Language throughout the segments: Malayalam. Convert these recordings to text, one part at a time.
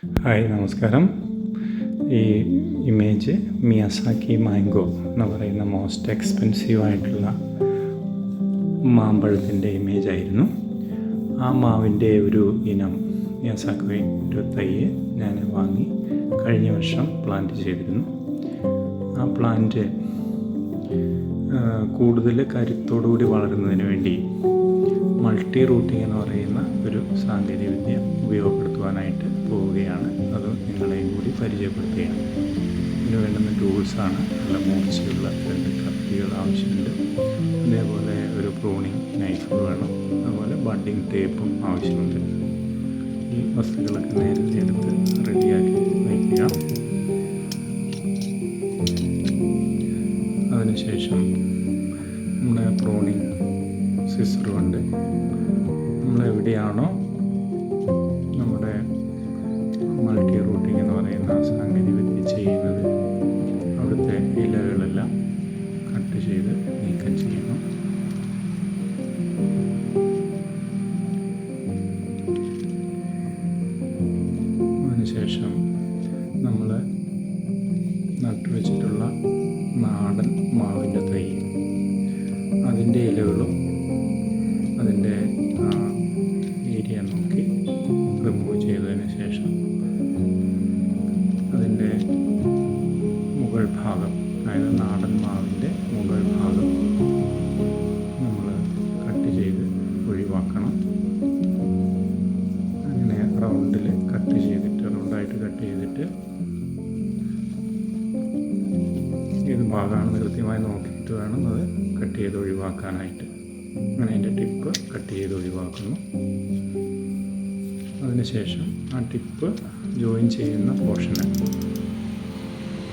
ഹായ് നമസ്കാരം. ഈ ഇമേജ് മിയാസാക്കി മാംഗോ എന്ന് പറയുന്ന മോസ്റ്റ് എക്സ്പെൻസീവ് ആയിട്ടുള്ള മാമ്പഴത്തിന്റെ ഇമേജ് ആയിരുന്നു. ആ മാവിന്റെ ഒരു ഇനം മിയാസാക്കി ഒരു തൈ ഞാൻ വാങ്ങി കഴിഞ്ഞ വർഷം പ്ലാന്റ് ചെയ്തിരുന്നു. ആ പ്ലാന്റ് കൂടുതൽ കരുത്തോടുകൂടി വളരുന്നതിന് വേണ്ടി മൾട്ടി റൂട്ടിംഗ് എന്ന് പറയുന്ന ഒരു സാങ്കേതികവിദ്യ ഉപയോഗപ്പെടുത്തുവാനായിട്ട് പോവുകയാണ്. അത് നിങ്ങളെയും കൂടി പരിചയപ്പെടുത്തുകയാണ്. ഇതിന് വേണ്ടുന്ന ടൂൾസാണ് നല്ല മൂർച്ചയുള്ള രണ്ട് കത്തികൾ ആവശ്യമുണ്ട്. അതേപോലെ ഒരു പ്രൂണിങ് നൈഫ് വേണം. അതുപോലെ ബഡിങ് ടേപ്പും ആവശ്യമുണ്ട്. ഈ വസ്തുക്കളൊക്കെ നേരത്തെ എടുത്ത് എവിടെയാണോ നമ്മുടെ മൾട്ടി റൂട്ടിംഗ് എന്ന് പറയുന്ന സാങ്കേതിക വിദ്യ ചെയ്യുന്നത്? അവിടുത്തെ ഇലകളെല്ലാം കട്ട് ചെയ്ത് നീക്കം ചെയ്യണം റൗണ്ടിൽ കട്ട് ചെയ്തിട്ട് റൗണ്ടായിട്ട് കട്ട് ചെയ്തിട്ട് ഏത് ഭാഗമാണെന്ന് കൃത്യമായി നോക്കിയിട്ട് വേണം അത് കട്ട് ചെയ്ത് ഒഴിവാക്കാനായിട്ട്. അങ്ങനെ അതിന്റെ ടിപ്പ് കട്ട് ചെയ്ത് ഒഴിവാക്കുന്നു. അതിനുശേഷം ആ ടിപ്പ് ജോയിൻ ചെയ്യുന്ന പോർഷന്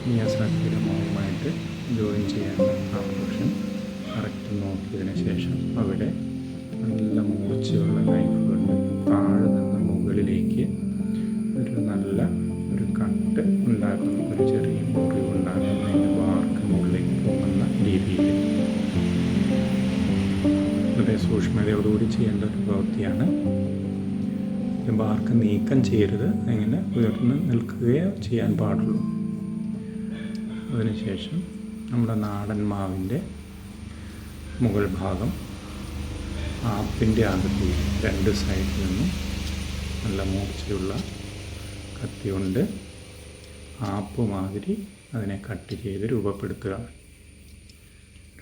നിയാസാക്കിയുടെ മാവുമായിട്ട് ജോയിൻ ചെയ്യേണ്ട ആ പോർഷൻ കറക്റ്റ് നോക്കിയതിന് ശേഷം അവിടെ നല്ല മൂർച്ചയുള്ള നൈഫ് കൊണ്ട് താഴെ നിന്ന് മുകളിലേക്ക് ഒരു നല്ല ഒരു കട്ട് ഉണ്ടാക്കുന്ന ഒരു ചെറിയ മുറിവ് ഉണ്ടാക്കുന്നതിന്റെ വാർക്ക് മുകളിലേക്ക് പോകുന്ന രീതിയിൽ. വളരെ സൂക്ഷ്മതയോടുകൂടി ചെയ്യേണ്ട ഒരു പ്രവൃത്തിയാണ്. വാർക്ക് നീക്കം ചെയ്യരുത്. അങ്ങനെ ഉയർന്ന് നിൽക്കുകയോ ചെയ്യാൻ പാടുള്ളൂ. അതിനുശേഷം നമ്മുടെ നാടൻ മാവിന്റെ മുകൾ ഭാഗം ആപ്പിന്റെ ആകൃതിയിൽ രണ്ട് സൈഡിൽ നിന്നും നല്ല മൂർച്ചയുള്ള കത്തി കൊണ്ട് ആപ്പ് മാതിരി അതിനെ കട്ട് ചെയ്ത് രൂപപ്പെടുത്തുക.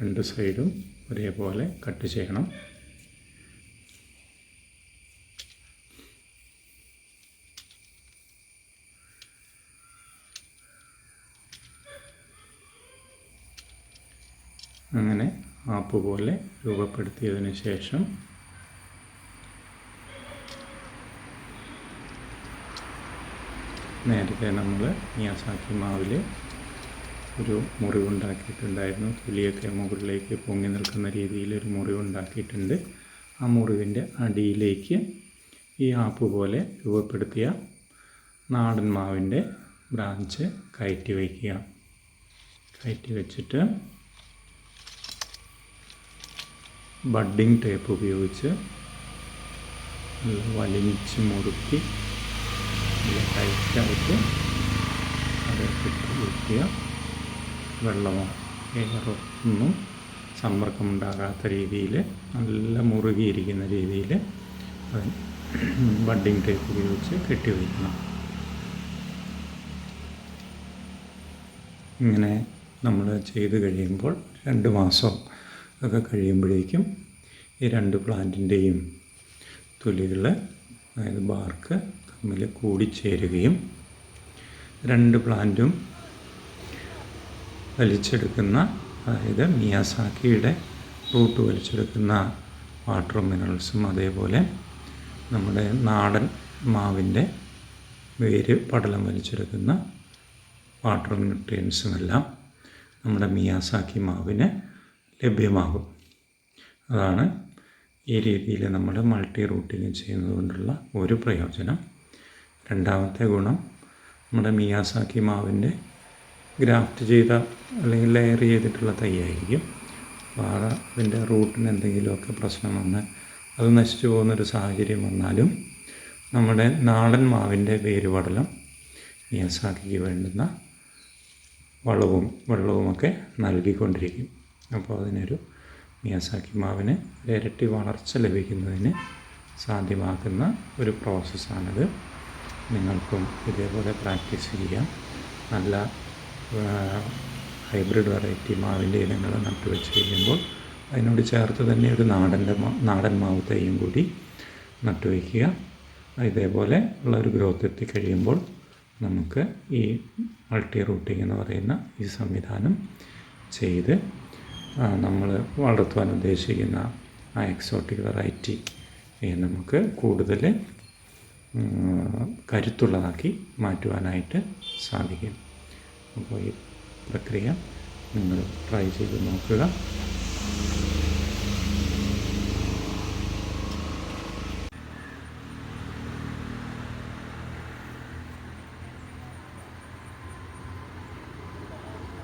രണ്ട് സൈഡും ഒരേപോലെ കട്ട് ചെയ്യണം. അങ്ങനെ ആപ്പ് പോലെ രൂപപ്പെടുത്തിയതിന് ശേഷം നേരത്തെ നമ്മൾ മിയാസാക്കി മാവിൽ ഒരു മുറിവുണ്ടാക്കിയിട്ടുണ്ടായിരുന്നു. തൊലിയൊക്കെ മുകളിലേക്ക് പൊങ്ങി നിൽക്കുന്ന രീതിയിൽ ഒരു മുറിവുണ്ടാക്കിയിട്ടുണ്ട്. ആ മുറിവിന്റെ അടിയിലേക്ക് ഈ ആപ്പ് പോലെ രൂപപ്പെടുത്തിയ നാടൻ മാവിന്റെ ബ്രാഞ്ച് കയറ്റി വയ്ക്കുക. കയറ്റി വെച്ചിട്ട് ബഡ്ഡിങ് ടേപ്പ് ഉപയോഗിച്ച് വലിച്ച് മുറുക്കി ടൈറ്റായിട്ട് അത് ഇട്ട് വയ്ക്കുക വെള്ളമോ എയറോ ഒന്നും സമ്പർക്കമുണ്ടാകാത്ത രീതിയിൽ നല്ല മുറുകിയിരിക്കുന്ന രീതിയിൽ അത് ബഡ്ഡിങ് ടേപ്പ് ഉപയോഗിച്ച് കെട്ടി വയ്ക്കണം ഇങ്ങനെ നമ്മൾ ചെയ്ത് കഴിയുമ്പോൾ രണ്ട് മാസം ഒക്കെ കഴിയുമ്പോഴേക്കും ഈ രണ്ട് പ്ലാന്റിന്റെയും തൊലികൾ അതായത് ബാർക്ക് തമ്മിൽ കൂടിച്ചേരുകയും രണ്ട് പ്ലാന്റും വലിച്ചെടുക്കുന്ന അതായത് മിയാസാക്കിയുടെ റൂട്ട് വലിച്ചെടുക്കുന്ന വാട്ടർ മിനറൽസും അതേപോലെ നമ്മുടെ നാടൻ മാവിന്റെ വേര് പടലം വലിച്ചെടുക്കുന്ന വാട്ടർ ന്യൂട്രിയൻസുമെല്ലാം നമ്മുടെ മിയാസാക്കി മാവിന് ലഭ്യമാകും. അതാണ് ഈ രീതിയിൽ നമ്മൾ മൾട്ടി റൂട്ടിങ് ചെയ്യുന്നതുകൊണ്ടുള്ള ഒരു പ്രയോജനം. രണ്ടാമത്തെ ഗുണം നമ്മുടെ മിയാസാക്കി മാവിന്റെ ഗ്രാഫ്റ്റ് ചെയ്ത അല്ലെങ്കിൽ ലെയർ ചെയ്തിട്ടുള്ള തൈയായിരിക്കും. വാഴ അതിന്റെ റൂട്ടിന് എന്തെങ്കിലുമൊക്കെ പ്രശ്നം വന്ന് അത് നശിച്ചു പോകുന്നൊരു സാഹചര്യം വന്നാലും നമ്മുടെ നാടൻ മാവിന്റെ വേരുപടലം മിയാസാക്കിക്ക് വേണ്ടുന്ന വളവും വെള്ളവുമൊക്കെ നൽകിക്കൊണ്ടിരിക്കും. അപ്പോൾ അതിനൊരു മിയാസാക്കി മാവിന് ഇരട്ടി വളർച്ച ലഭിക്കുന്നതിന് സാധ്യമാക്കുന്ന ഒരു പ്രോസസ്സാണിത് നിങ്ങൾക്കും ഇതേപോലെ പ്രാക്ടീസ് ചെയ്യാം. നല്ല ഹൈബ്രിഡ് വെറൈറ്റി മാവിന്റെ ഇനങ്ങൾ നട്ടുവെച്ച് കഴിയുമ്പോൾ അതിനോട് ചേർത്ത് തന്നെ ഒരു നാടന്റെ നാടൻ മാവ് തൈയും കൂടി നട്ടുവയ്ക്കുക ഇതേപോലെ ഉള്ള ഒരു ഗ്രോത്ത് എത്തിക്കഴിയുമ്പോൾ നമുക്ക് ഈ മൾട്ടി റൂട്ടിംഗ് എന്ന് പറയുന്ന ഈ സംവിധാനം ചെയ്ത് നമ്മൾ വളർത്തുവാൻ ഉദ്ദേശിക്കുന്ന ആ എക്സോട്ടിക് വെറൈറ്റി നമുക്ക് കൂടുതൽ കരുത്തുള്ളതാക്കി മാറ്റുവാനായിട്ട് സാധിക്കും അപ്പോൾ ഈ പ്രക്രിയ നിങ്ങൾ ട്രൈ ചെയ്ത് നോക്കുക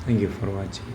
താങ്ക് യു ഫോർ watching.